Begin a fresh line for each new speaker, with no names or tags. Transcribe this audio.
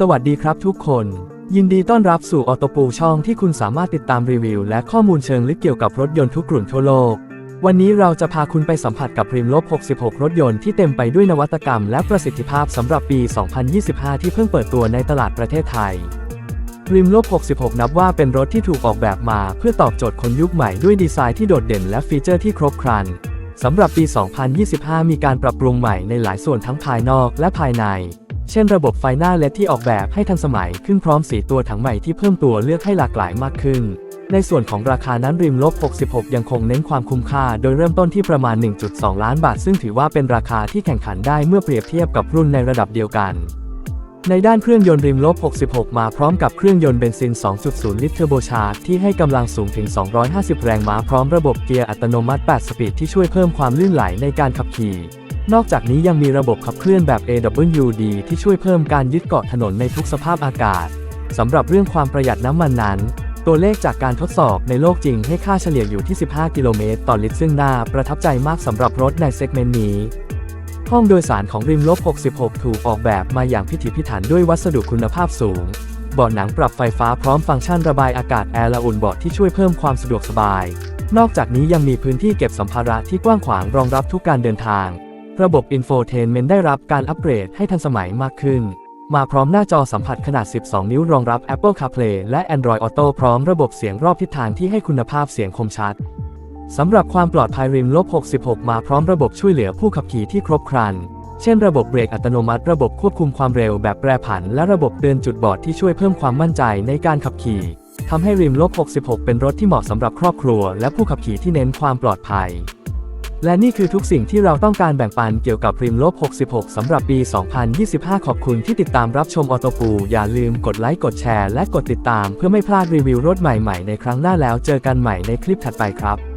สวัสดีครับทุกคน ยินดีต้อนรับสู่ออโตปูช่องที่คุณสามารถติดตามรีวิว และข้อมูลเชิงลึกเกี่ยวกับรถยนต์ทุกรุ่นทั่วโลก วันนี้เราจะพาคุณไปสัมผัสกับพริมลบ 66 รถยนต์ที่เต็มไปด้วยนวัตกรรมและประสิทธิภาพสำหรับปี 2025 ที่เพิ่งเปิดตัวในตลาดประเทศไทยริมลบ 66 นับว่าเป็นรถที่ถูกออกแบบมา เพื่อตอบโจทย์คนยุคใหม่ด้วยดีไซน์ที่โดดเด่นและฟีเจอร์ที่ครบครันสำหรับปี 2025 มีการปรับปรุงใหม่ในหลายส่วนทั้งภายนอกและภายใน เช่นระบบไฟหน้าเลดที่ออกแบบให้ทันสมัยขึ้นพร้อมสีตัวถังใหม่ที่เพิ่มตัวเลือกให้หลากหลายมากขึ้น ในส่วนของราคานั้นริมลบ 66 ยังคงเน้นความคุ้มค่า โดยเริ่มต้นที่ประมาณ 1.2 ล้านบาท ซึ่งถือว่าเป็นราคาที่แข่งขันได้เมื่อเปรียบเทียบกับรุ่นในระดับเดียวกันในด้านเครื่องยนต์ริมลบ 66 มาพร้อมกับเครื่องยนต์เบนซิน 2.0 ลิตรเทอร์โบชาร์จที่ให้กำลังสูงถึง 250 แรงม้าพร้อมระบบเกียร์อัตโนมัติ 8 สปีดที่ช่วยเพิ่มความลื่นไหลในการขับขี่ นอกจากนี้ยังมีระบบขับเคลื่อนแบบ AWD ที่ช่วยเพิ่มการยึดเกาะถนนในทุกสภาพอากาศ สำหรับเรื่องความประหยัดน้ำมันนั้น ตัวเลขจากการทดสอบในโลกจริงให้ค่าเฉลี่ยอยู่ที่ 15 กิโลเมตรต่อลิตรซึ่งน่าประทับใจมากสำหรับรถในเซกเมนต์นี้ ห้องโดยสารของริมลบ 66 ถูกออกแบบมาอย่างพิถีพิถันด้วยวัสดุคุณภาพสูงเบาะหนังปรับไฟฟ้าพร้อมฟังก์ชันระบายอากาศแอร์ละอุ่นเบาะที่ช่วยเพิ่มความสะดวกสบาย นอกจากนี้ยังมีพื้นที่เก็บสัมภาระที่กว้างขวางรองรับทุกการเดินทาง ระบบอินโฟเทนเมนต์ได้รับการอัปเกรดให้ทันสมัยมากขึ้น มาพร้อมหน้าจอสัมผัสขนาด 12 นิ้วรองรับ Apple CarPlay และ Android Auto พร้อมระบบเสียงรอบทิศทางที่ให้คุณภาพเสียงคมชัดสำหรับความปลอดภัยริมลบ 66 มาพร้อมระบบช่วยเหลือผู้ขับขี่ที่ครบครัน เช่นระบบเบรกอัตโนมัติ ระบบควบคุมความเร็วแบบแปรผัน และระบบเตือนจุดบอดที่ช่วยเพิ่มความมั่นใจในการขับขี่ทำให้ริมลบ 66 เป็นรถที่เหมาะสำหรับครอบครัว และผู้ขับขี่ที่เน้นความปลอดภัย และนี่คือทุกสิ่งที่เราต้องการแบ่งปันเกี่ยวกับริมลบ 66 สำหรับปี 2025 ขอบคุณที่ติดตามรับชมออโตปู อย่าลืมกดไลค์ กดแชร์ และกดติดตามเพื่อไม่พลาดรีวิวรถใหม่ๆ ในครั้งหน้าแล้วเจอกันใหม่ในคลิปถัดไปครับ